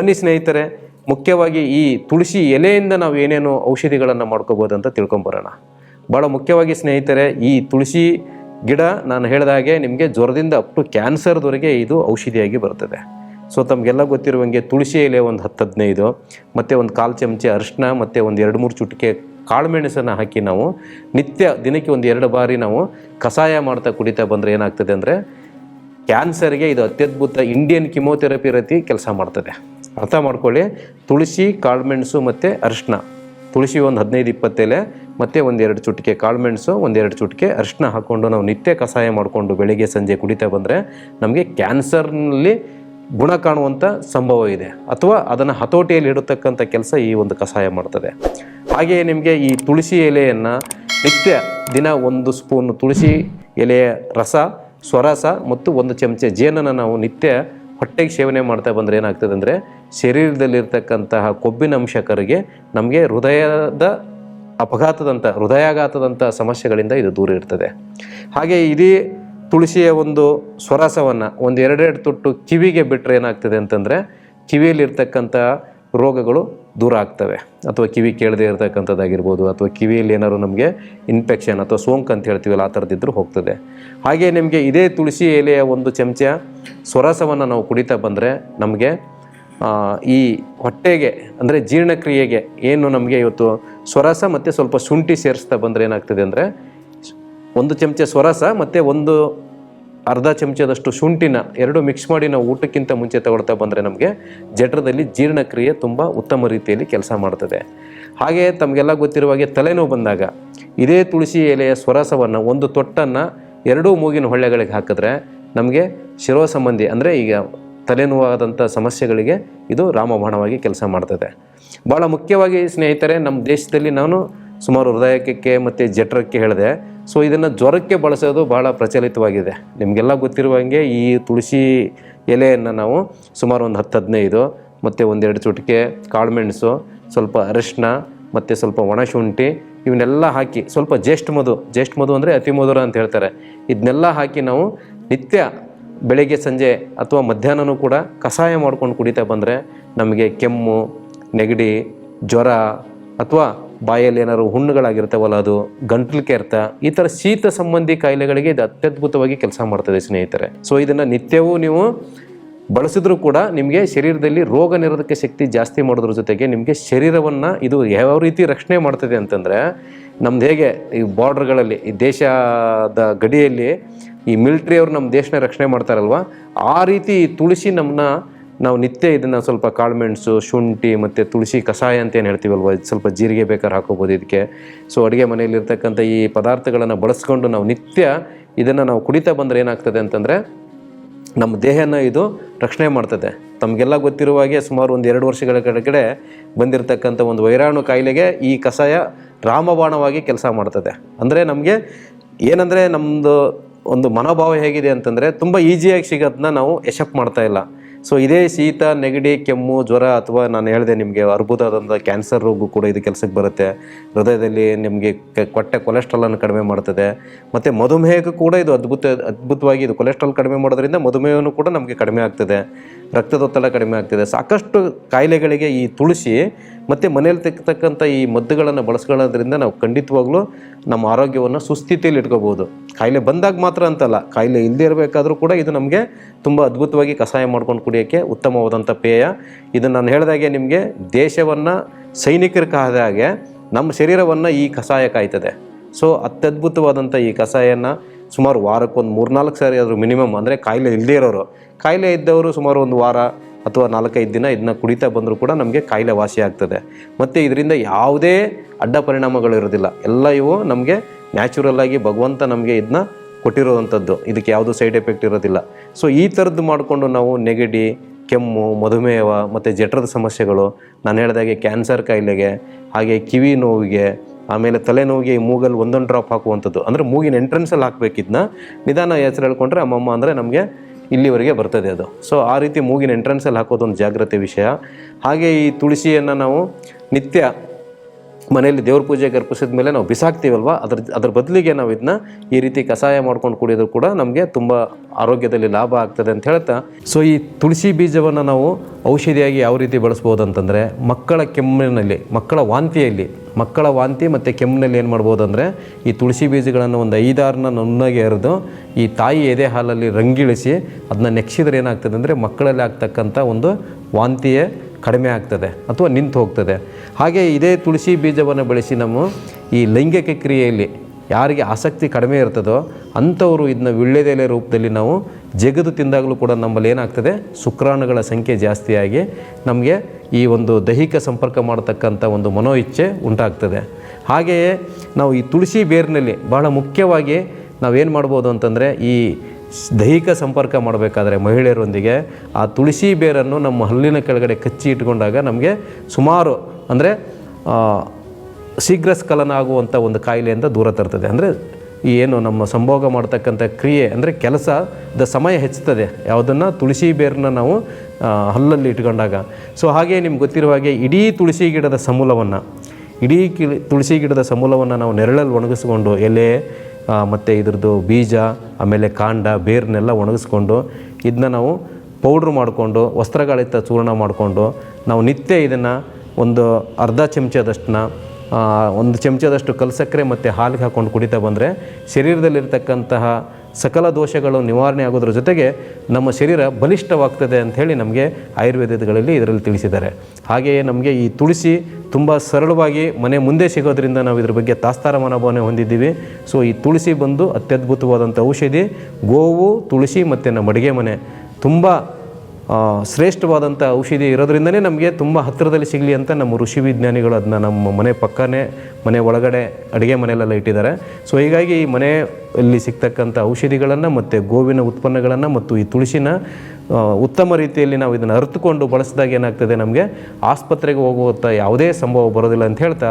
ಬನ್ನಿ ಸ್ನೇಹಿತರೆ, ಮುಖ್ಯವಾಗಿ ಈ ತುಳಸಿ ಎಲೆಯಿಂದ ನಾವು ಏನೇನು ಔಷಧಿಗಳನ್ನು ಮಾಡ್ಕೋಬೋದು ಅಂತ ತಿಳ್ಕೊಂಬರೋಣ. ಭಾಳ ಮುಖ್ಯವಾಗಿ ಸ್ನೇಹಿತರೆ, ಈ ತುಳಸಿ ಗಿಡ ನಾನು ಹೇಳಿದ ಹಾಗೆ ನಿಮಗೆ ಜ್ವರದಿಂದ ಅಪ್ ಟು ಕ್ಯಾನ್ಸರ್ದವರೆಗೆ ಇದು ಔಷಧಿಯಾಗಿ ಬರ್ತದೆ. ಸೊ ತಮಗೆಲ್ಲ ಗೊತ್ತಿರುವಂಗೆ ತುಳಸಿ ಎಲೆ ಒಂದು ಹತ್ತು ಹದಿನೈದು, ಮತ್ತು ಒಂದು ಕಾಲು ಚಮಚ ಅರಿಶಿನ ಮತ್ತು ಒಂದು ಎರಡು ಮೂರು ಚುಟಿಕೆ ಕಾಳುಮೆಣಸನ್ನು ಹಾಕಿ ನಾವು ನಿತ್ಯ ದಿನಕ್ಕೆ ಒಂದು ಎರಡು ಬಾರಿ ನಾವು ಕಷಾಯ ಮಾಡ್ತಾ ಕುಡಿತಾ ಬಂದರೆ ಏನಾಗ್ತದೆ ಅಂದರೆ ಕ್ಯಾನ್ಸರ್ಗೆ ಇದು ಅತ್ಯದ್ಭುತ ಇಂಡಿಯನ್ ಕಿಮೋಥೆರಪಿ ರೀತಿ ಕೆಲಸ ಮಾಡ್ತದೆ. ಅರ್ಥ ಮಾಡ್ಕೊಳ್ಳಿ. ತುಳಸಿ, ಕಾಳುಮೆಣಸು ಮತ್ತು ಅರಿಶಿನ. ತುಳಸಿ ಒಂದು ಹದಿನೈದು ಇಪ್ಪತ್ತೆಲೆ, ಮತ್ತು ಒಂದೆರಡು ಚುಟಿಕೆ ಕಾಳುಮೆಣಸು ಒಂದೆರಡು ಚುಟಿಕೆ ಅರಿಶಿನ ಹಾಕ್ಕೊಂಡು ನಾವು ನಿತ್ಯ ಕಷಾಯ ಮಾಡಿಕೊಂಡು ಬೆಳಿಗ್ಗೆ ಸಂಜೆ ಕುಡಿತಾ ಬಂದರೆ ನಮಗೆ ಕ್ಯಾನ್ಸರ್ನಲ್ಲಿ ಗುಣ ಕಾಣುವಂಥ ಸಂಭವ ಇದೆ. ಅಥವಾ ಅದನ್ನು ಹತೋಟಿಯಲ್ಲಿ ಇಡತಕ್ಕಂಥ ಕೆಲಸ ಈ ಒಂದು ಕಷಾಯ ಮಾಡ್ತದೆ. ಹಾಗೆಯೇ ನಿಮಗೆ ಈ ತುಳಸಿ ಎಲೆಯನ್ನು ನಿತ್ಯ ದಿನ ಒಂದು ಸ್ಪೂನ್ ತುಳಸಿ ಎಲೆಯ ರಸ, ಸ್ವರಸ ಮತ್ತು ಒಂದು ಚಮಚ ಜೇನನ್ನು ನಾವು ನಿತ್ಯ ಹೊಟ್ಟೆಗೆ ಸೇವನೆ ಮಾಡ್ತಾ ಬಂದರೆ ಏನಾಗ್ತದೆ ಅಂದರೆ ಶರೀರದಲ್ಲಿರ್ತಕ್ಕಂತಹ ಕೊಬ್ಬಿನ ಅಂಶ ನಮಗೆ ಹೃದಯದ ಅಪಘಾತದಂಥ, ಹೃದಯಾಘಾತದಂಥ ಸಮಸ್ಯೆಗಳಿಂದ ಇದು ದೂರ ಇರ್ತದೆ. ಹಾಗೆ ಇಡೀ ತುಳಸಿಯ ಒಂದು ಸ್ವರಸವನ್ನು ಒಂದು ಎರಡೆರಡು ತೊಟ್ಟು ಕಿವಿಗೆ ಬಿಟ್ಟರೆ ಏನಾಗ್ತದೆ ಅಂತಂದರೆ ಕಿವಿಯಲ್ಲಿರ್ತಕ್ಕಂಥ ರೋಗಗಳು ದೂರ ಆಗ್ತವೆ. ಅಥವಾ ಕಿವಿ ಕೇಳದೇ ಇರತಕ್ಕಂಥದ್ದಾಗಿರ್ಬೋದು, ಅಥವಾ ಕಿವಿಯಲ್ಲಿ ಏನಾದ್ರು ನಮಗೆ ಇನ್ಫೆಕ್ಷನ್ ಅಥವಾ ಸೋಂಕು ಅಂತ ಹೇಳ್ತೀವಲ್ಲ, ಆ ಥರದಿದ್ದರೂ ಹೋಗ್ತದೆ. ಹಾಗೆ ನಿಮಗೆ ಇದೇ ತುಳಸಿ ಎಲೆಯ ಒಂದು ಚಮಚ ಸ್ವರಸವನ್ನು ನಾವು ಕುಡಿತಾ ಬಂದರೆ ನಮಗೆ ಈ ಹೊಟ್ಟೆಗೆ, ಅಂದರೆ ಜೀರ್ಣಕ್ರಿಯೆಗೆ ಏನು ನಮಗೆ ಇವತ್ತು ಸ್ವರಸ ಮತ್ತು ಸ್ವಲ್ಪ ಶುಂಠಿ ಸೇರಿಸ್ತಾ ಬಂದರೆ ಏನಾಗ್ತದೆ ಅಂದರೆ, ಒಂದು ಚಮಚ ಸ್ವರಸ ಮತ್ತು ಒಂದು ಅರ್ಧ ಚಮಚದಷ್ಟು ಶುಂಠಿನ ಎರಡು ಮಿಕ್ಸ್ ಮಾಡಿ ನಾವು ಊಟಕ್ಕಿಂತ ಮುಂಚೆ ತಗೊಳ್ತಾ ಬಂದರೆ ನಮಗೆ ಜಠರದಲ್ಲಿ ಜೀರ್ಣಕ್ರಿಯೆ ತುಂಬ ಉತ್ತಮ ರೀತಿಯಲ್ಲಿ ಕೆಲಸ ಮಾಡ್ತದೆ. ಹಾಗೆ ತಮಗೆಲ್ಲ ಗೊತ್ತಿರುವ ಹಾಗೆ ತಲೆನೋವು ಬಂದಾಗ ಇದೇ ತುಳಸಿ ಎಲೆಯ ಸ್ವರಸವನ್ನು ಒಂದು ತೊಟ್ಟನ್ನು ಎರಡೂ ಮೂಗಿನ ಹೊಳ್ಳೆಗಳಿಗೆ ಹಾಕಿದ್ರೆ ನಮಗೆ ಶಿರೋ ಸಂಬಂಧಿ, ಅಂದರೆ ಈಗ ತಲೆನೋವಾದಂಥ ಸಮಸ್ಯೆಗಳಿಗೆ ಇದು ರಾಮಬಾಣವಾಗಿ ಕೆಲಸ ಮಾಡ್ತದೆ. ಭಾಳ ಮುಖ್ಯವಾಗಿ ಸ್ನೇಹಿತರೆ, ನಮ್ಮ ದೇಶದಲ್ಲಿ ನಾನು ಸುಮಾರು ಹೃದಯಕ್ಕೆ ಮತ್ತು ಜಠರಕ್ಕೆ ಹೇಳಿದೆ. ಸೊ ಇದನ್ನು ಜ್ವರಕ್ಕೆ ಬಳಸೋದು ಭಾಳ ಪ್ರಚಲಿತವಾಗಿದೆ. ನಿಮಗೆಲ್ಲ ಗೊತ್ತಿರುವ ಗೊತ್ತಿರುವಂಗೆ ಈ ತುಳಸಿ ಎಲೆಯನ್ನು ನಾವು ಸುಮಾರು ಒಂದು ಹತ್ತು ಹದಿನೈದು, ಮತ್ತು ಒಂದೆರಡು ಚುಟಿಕೆ ಕಾಳುಮೆಣಸು ಸ್ವಲ್ಪ ಅರಿಶಿನ ಮತ್ತು ಸ್ವಲ್ಪ ಒಣಶುಂಠಿ ಇವನ್ನೆಲ್ಲ ಹಾಕಿ ಸ್ವಲ್ಪ ಜ್ಯೇಷ್ಠ ಮಧು ಜ್ಯೇಷ್ಠ ಮಧು ಅಂದರೆ ಅತಿ ಮಧುರ ಅಂತ ಹೇಳ್ತಾರೆ. ಇದನ್ನೆಲ್ಲ ಹಾಕಿ ನಾವು ನಿತ್ಯ ಬೆಳಗ್ಗೆ, ಸಂಜೆ ಅಥವಾ ಮಧ್ಯಾಹ್ನನೂ ಕೂಡ ಕಷಾಯ ಮಾಡ್ಕೊಂಡು ಕುಡಿತಾ ಬಂದರೆ ನಮಗೆ ಕೆಮ್ಮು, ನೆಗಡಿ, ಜ್ವರ ಅಥವಾ ಬಾಯಲ್ಲಿ ಏನಾದ್ರು ಹುಣ್ಣುಗಳಾಗಿರ್ತವಲ್ಲ, ಅದು ಗಂಟ್ಲು ಕೆರೆತ, ಈ ಥರ ಶೀತ ಸಂಬಂಧಿ ಕಾಯಿಲೆಗಳಿಗೆ ಇದು ಅತ್ಯದ್ಭುತವಾಗಿ ಕೆಲಸ ಮಾಡ್ತದೆ ಸ್ನೇಹಿತರೆ. ಸೊ ಇದನ್ನು ನಿತ್ಯವೂ ನೀವು ಬಳಸಿದ್ರೂ ಕೂಡ ನಿಮಗೆ ಶರೀರದಲ್ಲಿ ರೋಗ ನಿರೋಧಕ ಶಕ್ತಿ ಜಾಸ್ತಿ ಮಾಡೋದ್ರ ಜೊತೆಗೆ ನಿಮಗೆ ಶರೀರವನ್ನು ಇದು ಯಾವ ರೀತಿ ರಕ್ಷಣೆ ಮಾಡ್ತದೆ ಅಂತಂದರೆ, ನಮ್ದು ಹೇಗೆ ಈ ಬಾರ್ಡ್ರ್ಗಳಲ್ಲಿ ಈ ದೇಶದ ಗಡಿಯಲ್ಲಿ ಈ ಮಿಲ್ಟ್ರಿಯವರು ನಮ್ಮ ದೇಶನ ರಕ್ಷಣೆ ಮಾಡ್ತಾರಲ್ವ? ಆ ರೀತಿ ತುಳಸಿ ನಮ್ಮನ್ನ ನಾವು ನಿತ್ಯ ಇದನ್ನು ಸ್ವಲ್ಪ ಕಾಳುಮೆಣಸು ಶುಂಠಿ ಮತ್ತು ತುಳಸಿ ಕಷಾಯ ಅಂತ ಏನು ಹೇಳ್ತೀವಲ್ವ? ಸ್ವಲ್ಪ ಜೀರಿಗೆ ಬೇಕಾದ್ರೆ ಹಾಕೋಬೋದು ಇದಕ್ಕೆ. ಸೊ ಅಡುಗೆ ಮನೆಯಲ್ಲಿರ್ತಕ್ಕಂಥ ಈ ಪದಾರ್ಥಗಳನ್ನು ಬಳಸ್ಕೊಂಡು ನಾವು ನಿತ್ಯ ಇದನ್ನು ನಾವು ಕುಡಿತಾ ಬಂದರೆ ಏನಾಗ್ತದೆ ಅಂತಂದರೆ ನಮ್ಮ ದೇಹನ ಇದು ರಕ್ಷಣೆ ಮಾಡ್ತದೆ. ತಮಗೆಲ್ಲ ಗೊತ್ತಿರುವ ಹಾಗೆ ಸುಮಾರು ಒಂದು ಎರಡು ವರ್ಷಗಳ ಕೆಳಗಡೆ ಬಂದಿರತಕ್ಕಂಥ ಒಂದು ವೈರಾಣು ಕಾಯಿಲೆಗೆ ಈ ಕಷಾಯ ರಾಮಬಾಣವಾಗಿ ಕೆಲಸ ಮಾಡ್ತದೆ. ಅಂದರೆ ನಮಗೆ ಏನಂದರೆ ನಮ್ಮದು ಒಂದು ಮನೋಭಾವ ಹೇಗಿದೆ ಅಂತಂದರೆ ತುಂಬ ಈಸಿಯಾಗಿ ಸಿಗೋದನ್ನ ನಾವು ಯಶಪ್ ಮಾಡ್ತಾ ಇಲ್ಲ. ಸೊ ಇದೇ ಶೀತ, ನೆಗಡಿ, ಕೆಮ್ಮು, ಜ್ವರ ಅಥವಾ ನಾನು ಹೇಳಿದೆ ನಿಮಗೆ ಅರ್ಬುದಾದಂಥ ಕ್ಯಾನ್ಸರ್ ರೋಗ ಕೂಡ ಇದು ಕೆಲಸಕ್ಕೆ ಬರುತ್ತೆ. ಹೃದಯದಲ್ಲಿ ನಿಮಗೆ ಕೊಟ್ಟೆ ಕೊಲೆಸ್ಟ್ರಾಲನ್ನು ಕಡಿಮೆ ಮಾಡ್ತದೆ. ಮತ್ತು ಮಧುಮೇಹಕ್ಕೂ ಕೂಡ ಇದು ಅದ್ಭುತ, ಅದ್ಭುತವಾಗಿ ಇದು ಕೊಲೆಸ್ಟ್ರಾಲ್ ಕಡಿಮೆ ಮಾಡೋದ್ರಿಂದ ಮಧುಮೇಹನೂ ಕೂಡ ನಮಗೆ ಕಡಿಮೆ ಆಗ್ತದೆ. ರಕ್ತದೊತ್ತಡ ಕಡಿಮೆ ಆಗ್ತಿದೆ. ಸಾಕಷ್ಟು ಕಾಯಿಲೆಗಳಿಗೆ ಈ ತುಳಸಿ ಮತ್ತು ಮನೆಯಲ್ಲಿ ತೆಗ್ತಕ್ಕಂಥ ಈ ಮದ್ದುಗಳನ್ನು ಬಳಸ್ಕೊಳ್ಳೋದ್ರಿಂದ ನಾವು ಖಂಡಿತವಾಗ್ಲೂ ನಮ್ಮ ಆರೋಗ್ಯವನ್ನು ಸುಸ್ಥಿತಿಯಲ್ಲಿ ಇಟ್ಕೋಬೋದು ಕಾಯಿಲೆ ಬಂದಾಗ ಮಾತ್ರ ಅಂತಲ್ಲ, ಕಾಯಿಲೆ ಇಲ್ಲದೇ ಇರಬೇಕಾದ್ರೂ ಕೂಡ ಇದು ನಮಗೆ ತುಂಬ ಅದ್ಭುತವಾಗಿ ಕಷಾಯ ಮಾಡ್ಕೊಂಡು ಕುಡಿಯೋಕ್ಕೆ ಉತ್ತಮವಾದಂಥ ಪೇಯ. ಇದನ್ನು ನಾನು ಹೇಳಿದಾಗೆ ನಿಮಗೆ ದೇಶವನ್ನು ಸೈನಿಕರ ಕಾದ ಹಾಗೆ ನಮ್ಮ ಶರೀರವನ್ನು ಈ ಕಷಾಯ ಕಾಯ್ತದೆ. ಸೊ, ಅತ್ಯದ್ಭುತವಾದಂಥ ಈ ಕಷಾಯನ ಸುಮಾರು ವಾರಕ್ಕೊಂದು ಮೂರ್ನಾಲ್ಕು ಸಾರಿ ಆದರೂ ಮಿನಿಮಮ್ ಅಂದರೆ ಕಾಯಿಲೆ ಇಲ್ಲದೇ ಇರೋರು. ಕಾಯಿಲೆ ಇದ್ದವರು ಸುಮಾರು ಒಂದು ವಾರ ಅಥವಾ ನಾಲ್ಕೈದು ದಿನ ಇದನ್ನ ಕುಡಿತಾ ಬಂದರೂ ಕೂಡ ನಮಗೆ ಕಾಯಿಲೆ ವಾಸಿ ಆಗ್ತದೆ. ಮತ್ತು ಇದರಿಂದ ಯಾವುದೇ ಅಡ್ಡ ಪರಿಣಾಮಗಳು ಇರೋದಿಲ್ಲ. ಎಲ್ಲ ಇವು ನಮಗೆ ನ್ಯಾಚುರಲ್ ಆಗಿ ಭಗವಂತ ನಮಗೆ ಇದನ್ನ ಕೊಟ್ಟಿರೋವಂಥದ್ದು ಇದಕ್ಕೆ ಯಾವುದೂ ಸೈಡ್ ಎಫೆಕ್ಟ್ ಇರೋದಿಲ್ಲ. ಸೊ ಈ ಥರದ್ದು ಮಾಡಿಕೊಂಡು ನಾವು ನೆಗಡಿ, ಕೆಮ್ಮು, ಮಧುಮೇಹ ಮತ್ತು ಜಠರದ ಸಮಸ್ಯೆಗಳು, ನಾನು ಹೇಳಿದಾಗೆ ಕ್ಯಾನ್ಸರ್ ಕಾಯಿಲೆಗೆ, ಹಾಗೆ ಕಿವಿ ನೋವಿಗೆ ಆಮೇಲೆ ತಲೆನೋವಿಗೆ ಈ ಮೂಗಲ್ಲಿ ಒಂದೊಂದು ಡ್ರಾಪ್ ಹಾಕುವಂಥದ್ದು. ಅಂದರೆ ಮೂಗಿನ ಎಂಟ್ರೆನ್ಸಲ್ಲಿ ಹಾಕಬೇಕಿದ್ನ ನಿಧಾನ ಹೆಸರು ಹೇಳ್ಕೊಂಡ್ರೆ ಅಮ್ಮಮ್ಮ ಅಂದರೆ ನಮಗೆ ಇಲ್ಲಿವರೆಗೆ ಬರ್ತದೆ ಅದು. ಸೊ ಆ ರೀತಿ ಮೂಗಿನ ಎಂಟ್ರೆನ್ಸಲ್ಲಿ ಹಾಕೋದೊಂದು ಜಾಗ್ರತೆ ವಿಷಯ. ಹಾಗೆ ಈ ತುಳಸಿಯನ್ನು ನಾವು ನಿತ್ಯ ಮನೆಯಲ್ಲಿ ದೇವ್ರ ಪೂಜೆಗೆ ಅರ್ಪಿಸಿದ ಮೇಲೆ ನಾವು ಬಿಸಾಕ್ತೀವಲ್ವ? ಅದ್ರ ಅದ್ರ ಬದಲಿಗೆ ನಾವು ಇದನ್ನ ಈ ರೀತಿ ಕಷಾಯ ಮಾಡ್ಕೊಂಡು ಕುಡಿಯೋದು ಕೂಡ ನಮಗೆ ತುಂಬ ಆರೋಗ್ಯದಲ್ಲಿ ಲಾಭ ಆಗ್ತದೆ ಅಂತ ಹೇಳ್ತಾ. ಸೊ ಈ ತುಳಸಿ ಬೀಜವನ್ನು ನಾವು ಔಷಧಿಯಾಗಿ ಯಾವ ರೀತಿ ಬಳಸ್ಬೋದು ಅಂತಂದರೆ ಮಕ್ಕಳ ಕೆಮ್ಮಿನಲ್ಲಿ, ಮಕ್ಕಳ ವಾಂತಿಯಲ್ಲಿ ಮಕ್ಕಳ ವಾಂತಿ ಮತ್ತು ಕೆಮ್ಮಿನಲ್ಲಿ ಏನು ಮಾಡ್ಬೋದು ಅಂದರೆ ಈ ತುಳಸಿ ಬೀಜಗಳನ್ನು ಒಂದು ಐದಾರನ್ನ ನುಣ್ಣಗೆ ಎರೆದು, ಈ ತಾಯಿ ಎದೆ ಹಾಲಲ್ಲಿ ರಂಗಿಳಿಸಿ ಅದನ್ನ ನೆಕ್ಸಿದ್ರೆ ಏನಾಗ್ತದೆ ಅಂದರೆ ಮಕ್ಕಳಲ್ಲಿ ಆಗ್ತಕ್ಕಂಥ ಒಂದು ವಾಂತಿಯೇ ಕಡಿಮೆ ಆಗ್ತದೆ ಅಥವಾ ನಿಂತು ಹೋಗ್ತದೆ. ಹಾಗೆ ಇದೇ ತುಳಸಿ ಬೀಜವನ್ನು ಬೆಳೆಸಿ ನಾವು ಈ ಲೈಂಗಿಕ ಕ್ರಿಯೆಯಲ್ಲಿ ಯಾರಿಗೆ ಆಸಕ್ತಿ ಕಡಿಮೆ ಇರ್ತದೋ ಅಂಥವರು ಇದನ್ನ ವಿಳ್ಳೆದೆಲೆ ರೂಪದಲ್ಲಿ ನಾವು ಜಗದು ತಿಂದಾಗಲೂ ಕೂಡ ನಮ್ಮಲ್ಲಿ ಏನಾಗ್ತದೆ, ಶುಕ್ರಾಣುಗಳ ಸಂಖ್ಯೆ ಜಾಸ್ತಿಯಾಗಿ ನಮಗೆ ಈ ಒಂದು ದೈಹಿಕ ಸಂಪರ್ಕ ಮಾಡತಕ್ಕಂಥ ಒಂದು ಮನೋ ಇಚ್ಛೆ ಉಂಟಾಗ್ತದೆ. ಹಾಗೆಯೇ ನಾವು ಈ ತುಳಸಿ ಬೇರಿನಲ್ಲಿ ಬಹಳ ಮುಖ್ಯವಾಗಿ ನಾವೇನು ಮಾಡ್ಬೋದು ಅಂತಂದರೆ ಈ ದೈಹಿಕ ಸಂಪರ್ಕ ಮಾಡಬೇಕಾದ್ರೆ ಮಹಿಳೆಯರೊಂದಿಗೆ ಆ ತುಳಸಿ ಬೇರನ್ನು ನಮ್ಮ ಹಲ್ಲಿನ ಕೆಳಗಡೆ ಕಚ್ಚಿ ಇಟ್ಕೊಂಡಾಗ ನಮಗೆ ಸುಮಾರು ಅಂದರೆ ಶೀಘ್ರ ಸ್ಖಲನ ಆಗುವಂಥ ಒಂದು ಕಾಯಿಲೆಯಿಂದ ದೂರ ತರ್ತದೆ. ಅಂದರೆ ಏನು ನಮ್ಮ ಸಂಭೋಗ ಮಾಡ್ತಕ್ಕಂಥ ಕ್ರಿಯೆ ಅಂದರೆ ಕೆಲಸದ ಸಮಯ ಹೆಚ್ಚುತ್ತದೆ. ಯಾವುದನ್ನು ತುಳಸಿ ಬೇರನ್ನ ನಾವು ಹಲ್ಲಲ್ಲಿ ಇಟ್ಕೊಂಡಾಗ. ಸೊ ಹಾಗೆ ನಿಮ್ಗೆ ಗೊತ್ತಿರುವ ಹಾಗೆ ಇಡೀ ತುಳಸಿ ಗಿಡದ ಸಮೂಲವನ್ನು, ಇಡೀ ಕಿಳಿ, ತುಳಸಿ ಗಿಡದ ಸಮೂಲವನ್ನು ನಾವು ನೆರಳಲ್ಲಿ ಒಣಗಿಸ್ಕೊಂಡು ಎಲೆ ಮತ್ತು ಇದ್ರದ್ದು ಬೀಜ, ಆಮೇಲೆ ಕಾಂಡ ಬೇರನ್ನೆಲ್ಲ ಒಣಗಿಸ್ಕೊಂಡು ಇದನ್ನ ನಾವು ಪೌಡ್ರ್ ಮಾಡಿಕೊಂಡು ವಸ್ತ್ರಗಳಿತ ಚೂರ್ಣ ಮಾಡಿಕೊಂಡು ನಾವು ನಿತ್ಯ ಇದನ್ನು ಒಂದು ಅರ್ಧ ಚಮಚದಷ್ಟನ್ನ ಒಂದು ಚಮಚದಷ್ಟು ಕಲ್ಸಕ್ಕರೆ ಮತ್ತು ಹಾಲಿಗೆ ಹಾಕ್ಕೊಂಡು ಕುಡಿತಾ ಬಂದರೆ ಶರೀರದಲ್ಲಿರ್ತಕ್ಕಂತಹ ಸಕಲ ದೋಷಗಳು ನಿವಾರಣೆ ಆಗೋದ್ರ ಜೊತೆಗೆ ನಮ್ಮ ಶರೀರ ಬಲಿಷ್ಠವಾಗ್ತದೆ ಅಂಥೇಳಿ ನಮಗೆ ಆಯುರ್ವೇದಗಳಲ್ಲಿ ಇದರಲ್ಲಿ ತಿಳಿಸಿದ್ದಾರೆ. ಹಾಗೆಯೇ ನಮಗೆ ಈ ತುಳಸಿ ತುಂಬ ಸರಳವಾಗಿ ಮನೆ ಮುಂದೆ ಸಿಗೋದ್ರಿಂದ ನಾವು ಇದ್ರ ಬಗ್ಗೆ ತಾಸ್ತಾರ ಮನೋಭಾವನೆ ಹೊಂದಿದ್ದೀವಿ. ಸೊ, ಈ ತುಳಸಿ ಬಂದು ಅತ್ಯದ್ಭುತವಾದಂಥ ಔಷಧಿ, ಗೋವು, ತುಳಸಿ ಮತ್ತು ನಮ್ಮ ಅಡುಗೆ ಮನೆ ತುಂಬ ಶ್ರೇಷ್ಠವಾದಂಥ ಔಷಧಿ ಇರೋದ್ರಿಂದನೇ ನಮಗೆ ತುಂಬ ಹತ್ತಿರದಲ್ಲಿ ಸಿಗಲಿ ಅಂತ ನಮ್ಮ ಋಷಿ ವಿಜ್ಞಾನಿಗಳು ಅದನ್ನ ನಮ್ಮ ಮನೆ ಪಕ್ಕನೇ, ಮನೆ ಒಳಗಡೆ ಅಡುಗೆ ಮನೆಯಲ್ಲೆಲ್ಲ ಇಟ್ಟಿದ್ದಾರೆ. ಸೊ ಹೀಗಾಗಿ ಈ ಮನೆಯಲ್ಲಿ ಸಿಗ್ತಕ್ಕಂಥ ಔಷಧಿಗಳನ್ನು ಮತ್ತು ಗೋವಿನ ಉತ್ಪನ್ನಗಳನ್ನು ಮತ್ತು ಈ ತುಳಸಿನ ಉತ್ತಮ ರೀತಿಯಲ್ಲಿ ನಾವು ಇದನ್ನು ಅರಿತುಕೊಂಡು ಬಳಸಿದಾಗ ಏನಾಗ್ತದೆ ನಮಗೆ? ಆಸ್ಪತ್ರೆಗೆ ಹೋಗುವಂಥ ಯಾವುದೇ ಸಂಭವ ಬರೋದಿಲ್ಲ ಅಂತ ಹೇಳ್ತಾ